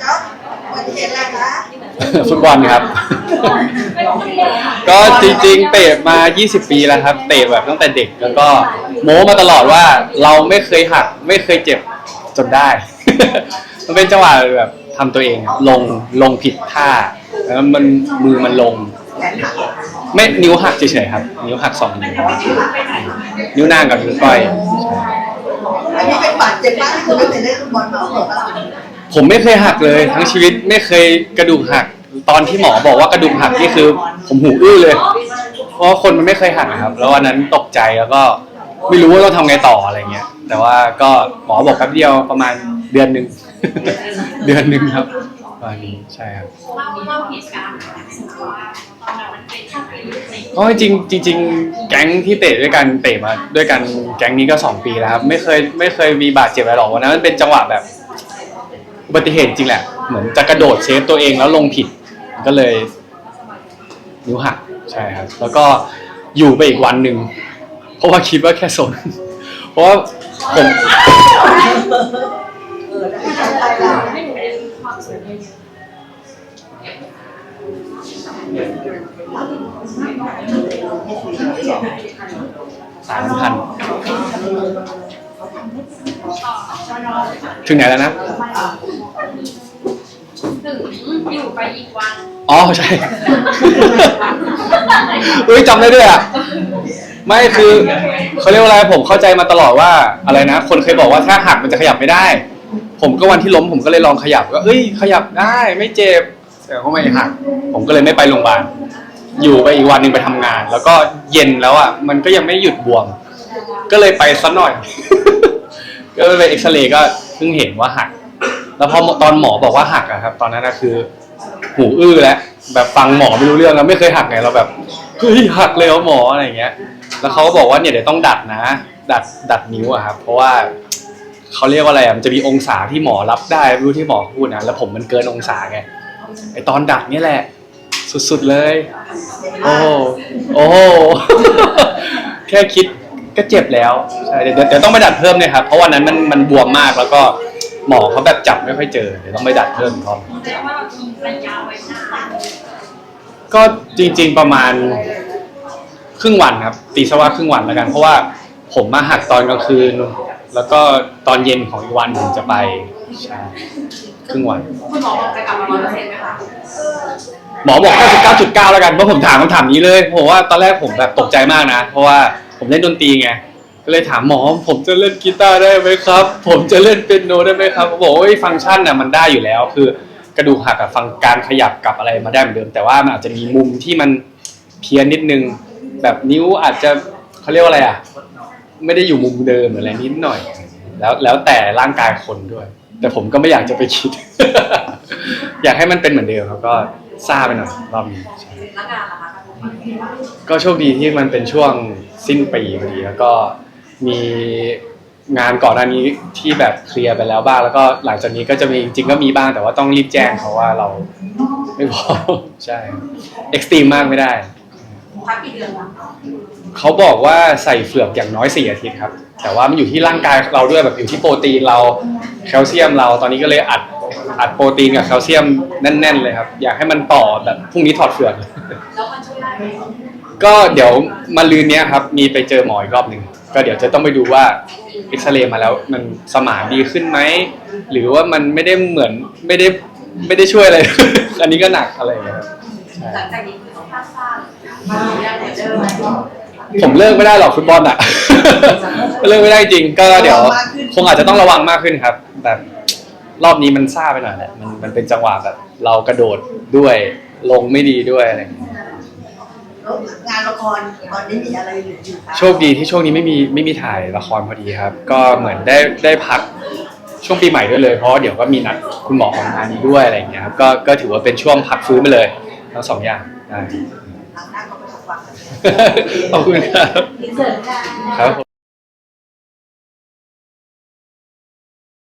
จ๊อบวันที่เห็นอะไรคะฟุตบอลครับ ก็จริงๆ เตะมา 20 ปีแล้วครับ เตะแบบตั้งแต่เด็กแล้วก็โม้มาตลอดว่าเราไม่เคยหักไม่เคยเจ็บจนได้ มันเป็นจังหวะแบบทำตัวเองครับลงลงผิดท่าแล้วมันมือมันลงแขนหักไม่นิ้วหักเฉยๆครับ นิ้วหักสองนิ้วนิ้วนางกับนิ้วก้อยอันนี้เป็นบาดเจ็บมากที่สุดตั้งแต่เล่นฟุตบอลมาเหรอครับ ผมไม่เคยหักเลย ทั้งชีวิตไม่เคยกระดูกหัก ตอนที่หมอบอกว่ากระดูกหักนี่คือ ผมหูอื้อเลย เพราะว่าคนมันไม่เคยหักนะครับ แล้ววันนั้นตกใจแล้วก็ไม่รู้ว่าต้องทำไงต่ออะไรเงี้ย แต่ว่าก็หมอบอกแป๊บเดียวประมาณเดือนหนึ่ง เดือนหนึ่งครับประมาณนี้ใช่ครับ เล่าเล่าเหตุการณ์หน่อยว่าตอนนั้นมันเป็นช่วงปีไหนเพราะจริงๆจริง ๆ แก๊งที่เตะด้วยกันเตะมาด้วยกันแก๊งนี้ก็สองปีแล้วครับไม่เคยไม่เคยมีบาดเจ็บอะไรหรอกวันนั้นมันเป็นจังหวะแบบ อุบัติเหตุจริงแหละ เหมือนจะกระโดดเซฟตัวเองแล้วลงผิด ก็เลยนิ้วหักใช่ครับ แล้วก็อยู่ไปอีกวันหนึ่งเพราะว่าคิดว่าแค่สนเพราะว่าผมเออแล้วที่ทำอะไรล่ะไม่หนูเป็นความสวยเยอะสามพันถึงไหนแล้วนะ อยู่ไปอีกวันอ๋อใช่เฮ้ยจำได้ด้วยอะ ไม่คือเขาเรียกว่าอะไรผมเข้าใจมาตลอดว่าอะไรนะ คนเคยบอกว่าถ้าหักมันจะขยับไม่ได้ ผมก็วันที่ล้มผมก็เลยลองขยับก็เอ้ยขยับได้ไม่เจ็บแต่ก็ไม่หัก ผมก็เลยไม่ไปโรงพยาบาลอยู่ไปอีกวันหนึ่งไปทำงาน แล้วก็เย็นแล้วอะมันก็ยังไม่หยุดบวม ก็เลยไปซะหน่อย ก็เลยไปเอ็กซเรย์ก็เพิ่งเห็นว่าหัก แล้วพอตอนหมอบอกว่าหักอะครับ ตอนนั้นนะคือหูอื้อแล้วแบบฟังหมอไม่รู้เรื่องแล้วไม่เคยหักไงเราแบบเฮ้ยหักเลยเหรอหมออะไรอย่างเงี้ย แล้วเขาก็บอกว่าเนี่ยเดี๋ยวต้องดัดนะ ดัดดัดนิ้วอะครับเพราะว่าเขาเรียกว่าอะไรอะมันจะมีองศาที่หมอรับได้ไม่รู้ที่หมอพูดนะแล้วผมมันเกินองศาไงไอตอนดัดเนี่ยแหละ สุดๆเลย โอ้โหโอ้แค่คิดก็เจ็บแล้วใช่เดี๋ยวเดี๋ยวต้องไปดัดเพิ่มเนี่ยครับเพราะวันนั้นมันมันบวมมากแล้วก็ หมอเขาแบบจับไม่ค่อยเจอเดี๋ยวต้องไปดัดเพิ่มอีกรอบแสดงว่าเราทิ้งระยะไว้นานก็จริง ๆประมาณครึ่งวันครับ ตีซะว่าครึ่งวันแล้วกัน เพราะว่าผมมาหักตอนกลางคืน แล้วก็ตอนเย็นของอีกวันผมจะไปใช่ครึ่งวัน คุณหมอบอกจะกลับมาร้อยเปอร์เซ็นต์ไหมคะหมอบอก 99.9 แล้วกันเพราะผมถามคำถามนี้เลยผมว่าตอนแรกผมแบบตกใจมากนะ เพราะว่าผมเล่นดนตรีไง ก็เลยถามหมอผมจะเล่นกีตาร์ได้ไหมครับ ผมจะเล่นเปียโนได้ไหมครับเขาบอกว่าเฮ้ยฟังก์ชันน่ะมันได้อยู่แล้ว คือกระดูกหักอะฟังการขยับกับอะไรมาได้เหมือนเดิม แต่ว่ามันอาจจะมีมุมที่มันเพี้ยนนิดนึง แบบนิ้วอาจจะเขาเรียกว่าอะไรอะไม่ได้อยู่มุมเดิมหรืออะไรนิดหน่อย แล้วแล้วแต่ร่างกายคนด้วย แต่ผมก็ไม่อยากจะไปคิด อยากให้มันเป็นเหมือนเดิมแล้วก็ซ่าไปหน่อยรอบนี้ใช่ แล้วงานล่ะคะก็โชคดีที่มันเป็นช่วงสิ้นปีพอดีแล้วก็ มีงานก่อนหน้านี้ที่แบบเคลียร์ไปแล้วบ้าง แล้วก็หลังจากนี้ก็จะมีจริงๆก็มีบ้างแต่ว่าต้องรีบแจ้งเขาว่าเราไม่พอใช่เอ็กซ์ตรีมมากไม่ได้ พักกี่เดือนคะเขาบอกว่าใส่เฟือกอย่างน้อยสี่อาทิตย์ครับ แต่ว่ามันอยู่ที่ร่างกายเราด้วยแบบอยู่ที่โปรตีนเราแคลเซียมเราตอนนี้ก็เลยอัด อัดโปรตีนกับแคลเซียมแน่น ๆ เลยครับ อยากให้มันต่อแบบพรุ่งนี้ถอดเฟือกเลยแล้วมันช่วยได้ไหมก็เดี๋ยวมาลืนเนี้ยครับ มีไปเจอหมออีกรอบหนึ่งก็เดี๋ยวจะต้องไปดูว่าเอ็กซเรย์มาแล้วมันสมานดีขึ้นไหม หรือว่ามันไม่ได้เหมือนไม่ได้ไม่ได้ช่วยอะไร อันนี้ก็หนักอะไรอย่างเงี้ยครับใช่หลังจากนี้คือต้องพักซ่ามาดูแลเดิมไหมผมเลิกไม่ได้หรอกฟุตบอลอะ เลิกไม่ได้จริงก็เดี๋ยว คงอาจจะต้องระวังมากขึ้นครับ แบบ รอบนี้มันซ่าไปหน่อยแหละมันมันเป็นจังหวะแบบเรากระโดดด้วย ลงไม่ดีด้วยอะไรอย่างเงี้ยแล้วงานละครตอนนี้มีอะไรเหลืออยู่คะโชคดีที่ช่วงนี้ไม่มีไม่มีถ่ายละครพอดีครับ ก็เหมือนได้ได้พักช่วงปีใหม่ด้วยเลย เพราะว่าเดี๋ยวก็มีนัดคุณหมอของงานนี้ด้วยอะไรอย่างเงี้ยครับก็ก็ถือว่าเป็นช่วงพักฟื้นไปเลยทั้งสองอย่างได้ ทางหน้าก็ไปฟังกันขอบคุณครับอินเสิร์ตค่ะ ครับผม